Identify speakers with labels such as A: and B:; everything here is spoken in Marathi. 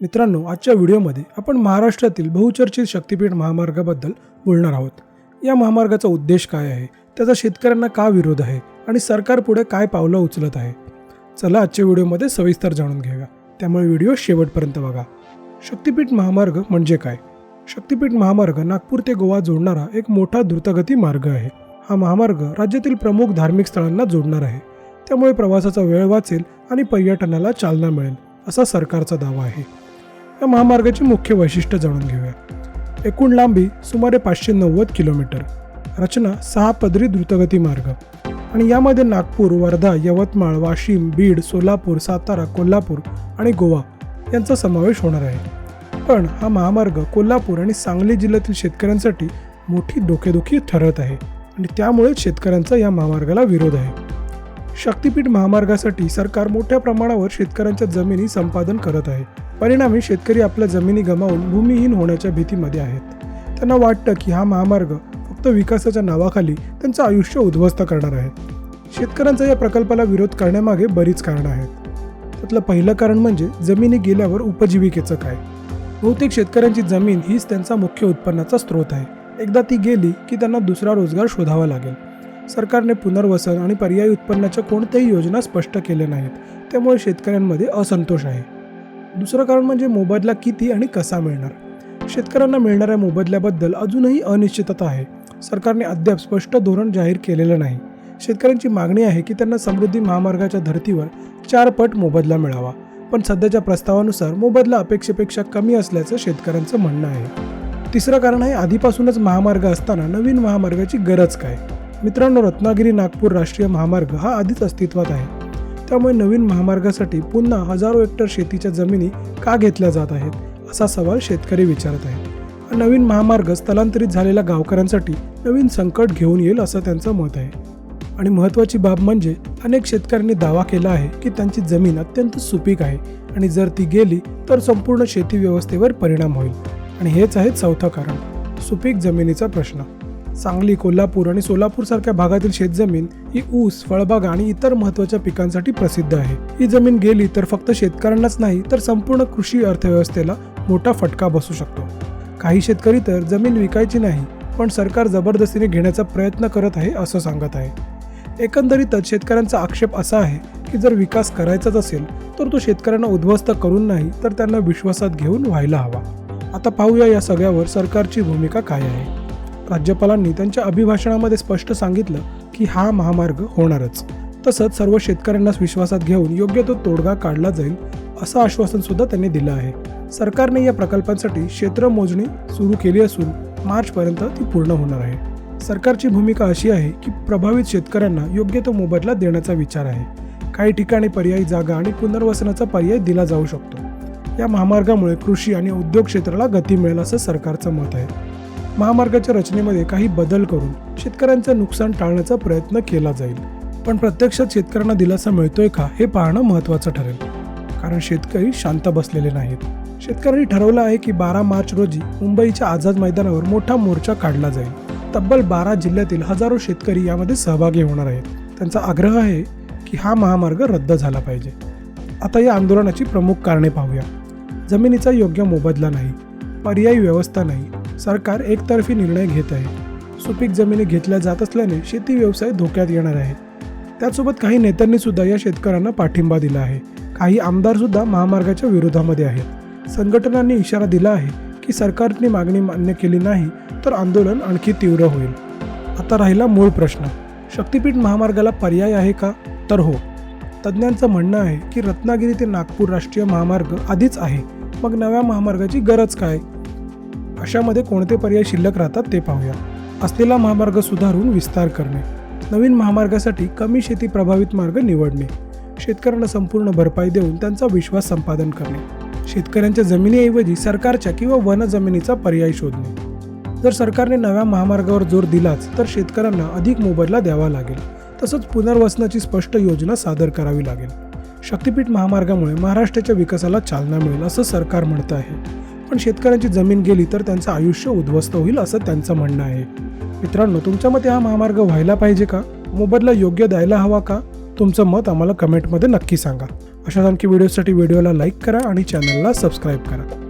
A: मित्रांनो आजच्या व्हिडिओमध्ये आपण महाराष्ट्रातील बहुचर्चित शक्तीपीठ महामार्गाबद्दल बोलणार आहोत. या महामार्गाचा उद्देश काय आहे? त्याचा शेतकऱ्यांना का विरोध आहे? आणि सरकार पुढे काय पावलं उचलत आहे? चला आजच्या व्हिडिओमध्ये सविस्तर जाणून घेऊया. त्यामुळे व्हिडिओ शेवटपर्यंत बघा. शक्तिपीठ महामार्ग म्हणजे काय? शक्तिपीठ महामार्ग नागपूर ते गोवा जोडणारा एक मोठा द्रुतगती मार्ग आहे. हा महामार्ग राज्यातील प्रमुख धार्मिक स्थळांना जोडणार आहे. त्यामुळे प्रवासाचा वेळ वाचेल आणि पर्यटनाला चालना मिळेल असा सरकारचा दावा आहे. या महामार्गाची मुख्य वैशिष्ट्य जाणून घेऊया. एकूण लांबी सुमारे पाचशे नव्वद किलोमीटर. रचना सहा पदरी द्रुतगती मार्ग. आणि यामध्ये नागपूर वर्धा यवतमाळ वाशिम बीड सोलापूर सातारा कोल्हापूर आणि गोवा यांचा समावेश होणार आहे. पण हा महामार्ग कोल्हापूर आणि सांगली जिल्ह्यातील शेतकऱ्यांसाठी मोठी डोकेदुखी ठरत आहे आणि त्यामुळेच शेतकऱ्यांचा या महामार्गाला विरोध आहे. शक्तिपीठ महामार्गासाठी सरकार मोठ्या प्रमाणावर शेतकऱ्यांच्या जमिनी संपादन करत आहे. परिणामी शेतकरी आपल्या जमिनी गमावून भूमिहीन होण्याच्या भीतीमध्ये आहेत. त्यांना वाटतं की हा महामार्ग फक्त विकासाच्या नावाखाली त्यांचं आयुष्य उद्ध्वस्त करणार आहे. शेतकऱ्यांचा या प्रकल्पाला विरोध करण्यामागे बरीच कारणं आहेत. त्यातलं पहिलं कारण म्हणजे जमिनी गेल्यावर उपजीविकेचं काय? बहुतेक शेतकऱ्यांची जमीन हीच त्यांचा मुख्य उत्पन्नाचा स्रोत आहे. एकदा ती गेली की त्यांना दुसरा रोजगार शोधावा लागेल. सरकारने पुनर्वसन आणि पर्यायी उत्पन्नाच्या कोणत्याही योजना स्पष्ट केल्या नाहीत. त्यामुळे शेतकऱ्यांमध्ये असंतोष आहे. दुसरं कारण म्हणजे मोबदला किती आणि कसा मिळणार? शेतकऱ्यांना मिळणाऱ्या मोबदल्याबद्दल अजूनही अनिश्चितता आहे. सरकारने अद्याप स्पष्ट धोरण जाहीर केलेलं नाही. शेतकऱ्यांची मागणी आहे की त्यांना समृद्धी महामार्गाच्या धर्तीवर चार पट मोबदला मिळावा. पण सध्याच्या प्रस्तावानुसार मोबदला अपेक्षेपेक्षा कमी असल्याचं शेतकऱ्यांचं म्हणणं आहे. तिसरं कारण आहे आधीपासूनच महामार्ग असताना नवीन महामार्गाची गरज काय? मित्रांनो रत्नागिरी नागपूर राष्ट्रीय महामार्ग हा आधीच अस्तित्वात आहे. त्यामुळे नवीन महामार्गासाठी पुन्हा हजारो हेक्टर शेतीच्या जमिनी का घेतल्या जात आहेत असा सवाल शेतकरी विचारत आहेत. नवीन महामार्ग स्थलांतरित झालेल्या गावकऱ्यांसाठी नवीन संकट घेऊन येईल असं त्यांचं मत आहे. आणि महत्त्वाची बाब म्हणजे अनेक शेतकऱ्यांनी दावा केला आहे की त्यांची जमीन अत्यंत सुपीक आहे आणि जर ती गेली तर संपूर्ण शेती व्यवस्थेवर परिणाम होईल. आणि हेच आहे चौथं कारण सुपीक जमिनीचा प्रश्न. सांगली कोल्हापूर आणि सोलापूरसारख्या भागातील शेतजमीन ही ऊस फळबाग आणि इतर महत्त्वाच्या पिकांसाठी प्रसिद्ध आहे. ही जमीन गेली तर फक्त शेतकऱ्यांनाच नाही तर संपूर्ण कृषी अर्थव्यवस्थेला मोठा फटका बसू शकतो. काही शेतकरी तर जमीन विकायची नाही पण सरकार जबरदस्तीने घेण्याचा प्रयत्न करत आहे असं सांगत आहे. एकंदरीतच शेतकऱ्यांचा आक्षेप असा आहे की जर विकास करायचाच असेल तर तो शेतकऱ्यांना उद्ध्वस्त करून नाही तर त्यांना विश्वासात घेऊन व्हायला हवा. आता पाहूया या सगळ्यावर सरकारची भूमिका काय आहे. राज्यपालांनी त्यांच्या अभिभाषणामध्ये स्पष्ट सांगितलं की हा महामार्ग होणारच. तसंच सर्व शेतकऱ्यांनाच विश्वासात घेऊन योग्य तो तोडगा काढला जाईल असं आश्वासन सुद्धा त्यांनी दिलं आहे. सरकारने या प्रकल्पांसाठी क्षेत्र मोजणी सुरू केली असून मार्चपर्यंत ती पूर्ण होणार आहे. सरकारची भूमिका अशी आहे की प्रभावित शेतकऱ्यांना योग्य तो मोबदला देण्याचा विचार आहे. काही ठिकाणी पर्यायी जागा आणि पुनर्वसनाचा पर्याय दिला जाऊ शकतो. या महामार्गामुळे कृषी आणि उद्योग क्षेत्राला गती मिळेल असं सरकारचं मत आहे. महामार्गाच्या रचनेमध्ये काही बदल करून शेतकऱ्यांचं नुकसान टाळण्याचा प्रयत्न केला जाईल. पण प्रत्यक्षात शेतकऱ्यांना दिलासा मिळतोय का हे पाहणं महत्त्वाचं ठरेल. कारण शेतकरी शांत बसलेले नाहीत. शेतकऱ्यांनी ठरवलं आहे की बारा मार्च रोजी मुंबईच्या आझाद मैदानावर मोठा मोर्चा काढला जाईल. तब्बल बारा जिल्ह्यातील हजारो शेतकरी यामध्ये सहभागी होणार आहेत. त्यांचा आग्रह आहे की हा महामार्ग रद्द झाला पाहिजे. आता या आंदोलनाची प्रमुख कारणे पाहूया. जमिनीचा योग्य मोबदला नाही. पर्यायी व्यवस्था नाही. सरकार एकतर्फी निर्णय घेत आहे. सुपीक जमिनी घेतल्या जात असल्याने शेती व्यवसाय धोक्यात येणार आहे त्यासोबत काही नेत्यांनी सुद्धा या शेतकऱ्यांना पाठिंबा दिला आहे. काही आमदार सुद्धा महामार्गाच्या विरोधामध्ये आहेत. संघटनांनी इशारा दिला आहे की सरकारने मागणी मान्य केली नाही तर आंदोलन आणखी तीव्र होईल. आता राहिला मूळ प्रश्न. शक्तिपीठ महामार्गाला पर्याय आहे का? तर हो. तज्ज्ञांचं म्हणणं आहे की रत्नागिरी ते नागपूर राष्ट्रीय महामार्ग आधीच आहे. मग नव्या महामार्गाची गरज काय? अशामध्ये कोणते पर्याय शिल्लक राहतात ते पाहूया. असलेला महामार्ग सुधारून विस्तार करणे. नवीन महामार्गासाठी कमी शेती प्रभावित मार्ग निवडणे. शेतकऱ्यांना संपूर्ण भरपाई देऊन त्यांचा विश्वास संपादन करणे. शेतकऱ्यांच्या जमिनीऐवजी सरकारच्या किंवा वन जमिनीचा पर्याय शोधणे. जर सरकारने नव्या महामार्गावर जोर दिलाच तर शेतकऱ्यांना अधिक मोबदला द्यावा लागेल. तसंच पुनर्वसनाची स्पष्ट योजना सादर करावी लागेल. शक्तिपीठ महामार्गामुळे महाराष्ट्राच्या विकासाला चालना मिळेल असं सरकार म्हणतं आहे. पण शेतकऱ्यांची जमीन गेली तर त्यांचं आयुष्य उद्ध्वस्त होईल असं त्यांचं म्हणणं आहे. मित्रांनो तुमच्या मते हा महामार्ग व्हायला पाहिजे का? मोबदला योग्य द्यायला हवा का? तुमचं मत आम्हाला कमेंटमध्ये नक्की सांगा. अशाच आणखी व्हिडिओसाठी व्हिडिओला लाईक करा आणि चॅनलला सबस्क्राईब करा.